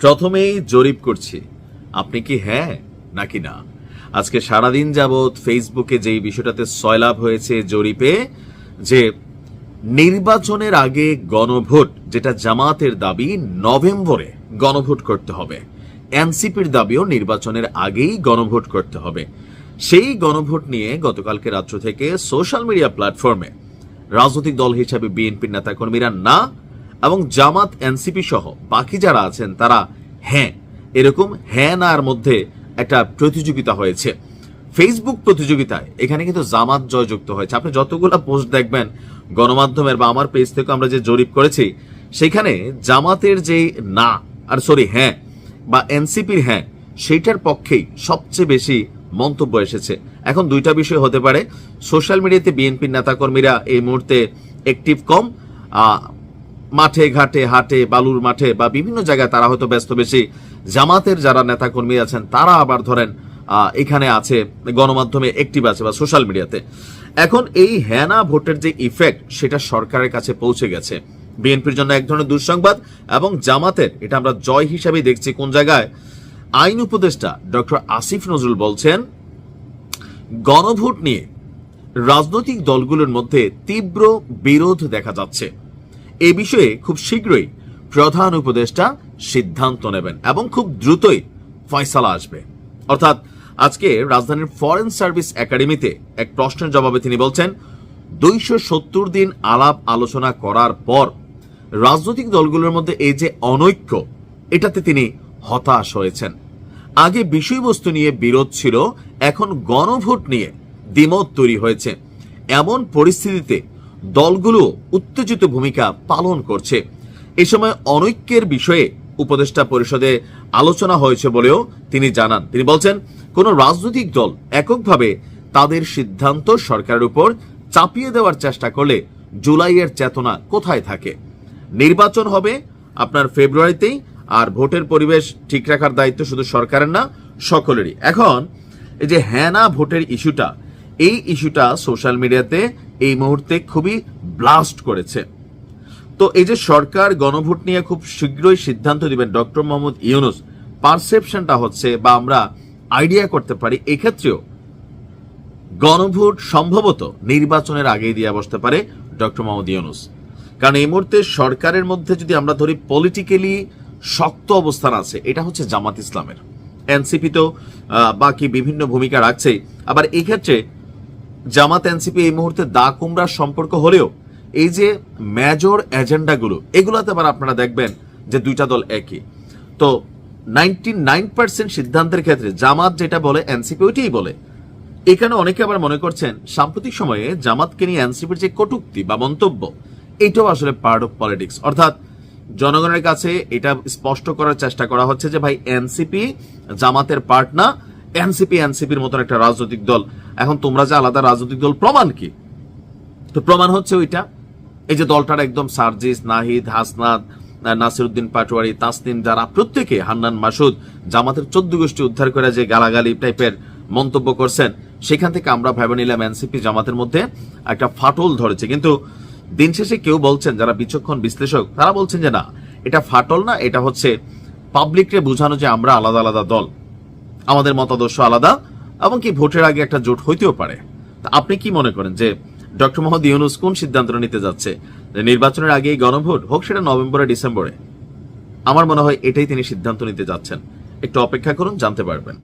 প্রথমেই জরিপ করছি। আপনি কি হ্যাঁ নাকি না? আজকে সারাদিন যাবৎ ফেসবুকে যেই বিষয়টাতে সয়লাভ হয়েছে জরিপে, যে নির্বাচনের আগে গণভোট, যেটা জামাতের দাবি, নভেম্বরে গণভোট করতে হবে। এনসিপির দাবিও নির্বাচনের আগেই গণভোট করতে হবে। সেই গণভোট নিয়ে গতকালকে রাত্র থেকে সোশ্যাল মিডিয়া প্ল্যাটফর্মে রাজনৈতিক দল হিসাবে বিএনপির নেতাকর্মীরা না এবং জামাত, এনসিপি সহ বাকি যারা আছেন, তারা হ্যাঁ এরকম হ্যাঁ নার মধ্যে একটা প্রতিযোগিতা হয়েছে। ফেসবুক প্রতিযোগিতায় এখানে কিন্তু জামাত জয়যুক্ত হয়েছে। আপনি যতগুলা পোস্ট দেখবেন, গণমাধ্যমের বা আমার পেজ থেকে আমরা যে জরিপ করেছি, সেখানে জামাতের যে না, আর সরি হ্যাঁ বা এনসিপির হ্যাঁ সেইটার পক্ষেই সবচেয়ে বেশি মন্তব্য এসেছে। এখন দুইটা বিষয় হতে পারে। সোশ্যাল মিডিয়াতে বিএনপির নেতাকর্মীরা এই মুহূর্তে অ্যাক্টিভ কম মাঠে, ঘাটে, হাটে, বালুর মাঠে বা বিভিন্ন জায়গায় তারা হয়তো ব্যস্ত বেশি। জামাতের যারা নেতাকর্মী আছেন, তারা আবার ধরেন এখানে আছে গণমাধ্যমে অ্যাক্টিভ আছে বা সোশ্যাল মিডিয়াতে এখন এই হ্যানা ভোটের যে ইফেক্ট সেটা সরকারের কাছে পৌঁছে গেছে। বিএনপির জন্য এক ধরনের দুঃসংবাদ এবং জামাতের, এটা আমরা জয় হিসাবে দেখছি কোন জায়গায়? আইন উপদেষ্টা ডক্টর আসিফ নজরুল বলছেন, গণভোট নিয়ে রাজনৈতিক দলগুলোর মধ্যে তীব্র বিরোধ দেখা যাচ্ছে। এ বিষয়ে খুব শীঘ্রই প্রধান উপদেষ্টা সিদ্ধান্ত নেবেন এবং খুব দ্রুতই ফয়সালা আসবে। অর্থাৎ আজকে রাজধানীর ফরেন সার্ভিস একাডেমিতে এক প্রশ্নের জবাবে তিনি বলছেন, দুইশো সত্তর দিন আলাপ আলোচনা করার পর রাজনৈতিক দলগুলোর মধ্যে এই যে অনৈক্য, এটাতে তিনি হতাশ হয়েছেন। আগে বিষয়বস্তু নিয়ে বিরোধ ছিল, এখন গণভোট নিয়ে দ্বিমত তৈরি হয়েছে। এমন পরিস্থিতিতে দলগুলো উত্তেজিত ভূমিকা পালন করছে। এ সময় অনৈক্যের বিষয়ে উপদেষ্টা পরিষদে আলোচনা হয়েছে বলেও তিনি জানান। তিনি বলছেন, কোন রাজনৈতিক দল এককভাবে তাদের সিদ্ধান্ত সরকারের উপর চাপিয়ে দেওয়ার চেষ্টা করলে জুলাইয়ের চেতনা কোথায় থাকে? নির্বাচন হবে আপনার ফেব্রুয়ারিতেই, আর ভোটের পরিবেশ ঠিক রাখার দায়িত্ব শুধু সরকারের না, সকলেরই। এখন, এই যে হ্যাঁ না ভোটের ইস্যুটা, এই ইস্যুটা সোশ্যাল মিডিয়াতে এই মুহূর্তে খুবই ব্লাস্ট করেছে। তো এই যে সরকার গণভোট নিয়ে খুব শীঘ্রই সিদ্ধান্ত দিবেন ডক্টর মোহাম্মদ ইউনুস, পারসেপশনটা হচ্ছে বা আমরা আইডিয়া করতে পারি, এক্ষেত্রেও গণভোট সম্ভবত নির্বাচনের আগেই দিয়ে বসতে পারে ডক্টর মোহাম্মদ ইউনুস। কারণ এই মুহূর্তে সরকারের মধ্যে যদি আমরা ধরি পলিটিক্যালি শক্ত অবস্থান আছে, এটা হচ্ছে জামাত ইসলামের। এনসিপি তো বাকি বিভিন্ন ভূমিকা রাখছেই। আবার এই ক্ষেত্রে জামাত এনসিপি এই মুহূর্তে দা কুমড়ার সম্পর্ক হলেও এই যে মেজর এজেন্ডাগুলো, এগুলোতে আবার আপনারা দেখবেন যে দুইটা দল একই। তো নাইনটি নাইন পার্সেন্ট সিদ্ধান্তের ক্ষেত্রে জামাত যেটা বলে এনসিপি ওইটাই বলে। এখানে অনেকে আবার মনে করছেন, সাম্প্রতিক সময়ে জামাতকে নিয়ে এনসিপির যে কটুক্তি বা মন্তব্য, এটাও আসলে পার্ট অফ পলিটিক্স অর্থাৎ জনগণের কাছে এটা স্পষ্ট করার চেষ্টা করা হচ্ছে যে ভাই, এনসিপি জামাতের পার্ট না এনসিপি, এনসিপির মতন একটা রাজনৈতিক দল। এখন তোমরা যে আলাদা রাজনৈতিক দল, প্রমাণ কি? তো প্রমাণ হচ্ছে ওইটা। এই যে দলটার একদম সার্জিস, নাহিদ হাসনাদ নাসিরুদ্দিন পাটোয়ারি, তাসনিম, যারা প্রত্যেকে, হান্নান মাসুদ, জামাতের চোদ্দ গোষ্ঠী উদ্ধার করে যে গালাগালি টাইপের মন্তব্য করছেন, সেখান থেকে আমরা ভেবে নিলাম এনসিপি জামাতের মধ্যে একটা ফাটল ধরেছে। কিন্তু দিন শেষে কেউ বলছেন, যারা বিচক্ষণ বিশ্লেষক, তারা বলছেন যে না, এটা ফাটল না, এটা হচ্ছে পাবলিককে বোঝানো যে আমরা আলাদা আলাদা দল। আমাদের মতাদর্শ আলাদা, এবং কি ভোটের আগে একটা জোট হইতেও পারে। তা আপনি কি মনে করেন যে ডক্টর মোহাম্মদ ইউনুস কোন সিদ্ধান্ত নিতে যাচ্ছে? নির্বাচনের আগে গণভোট হোক সেটা নভেম্বরে, ডিসেম্বরে? আমার মনে হয় এটাই তিনি সিদ্ধান্ত নিতে যাচ্ছেন। একটু অপেক্ষা করুন, জানতে পারবেন।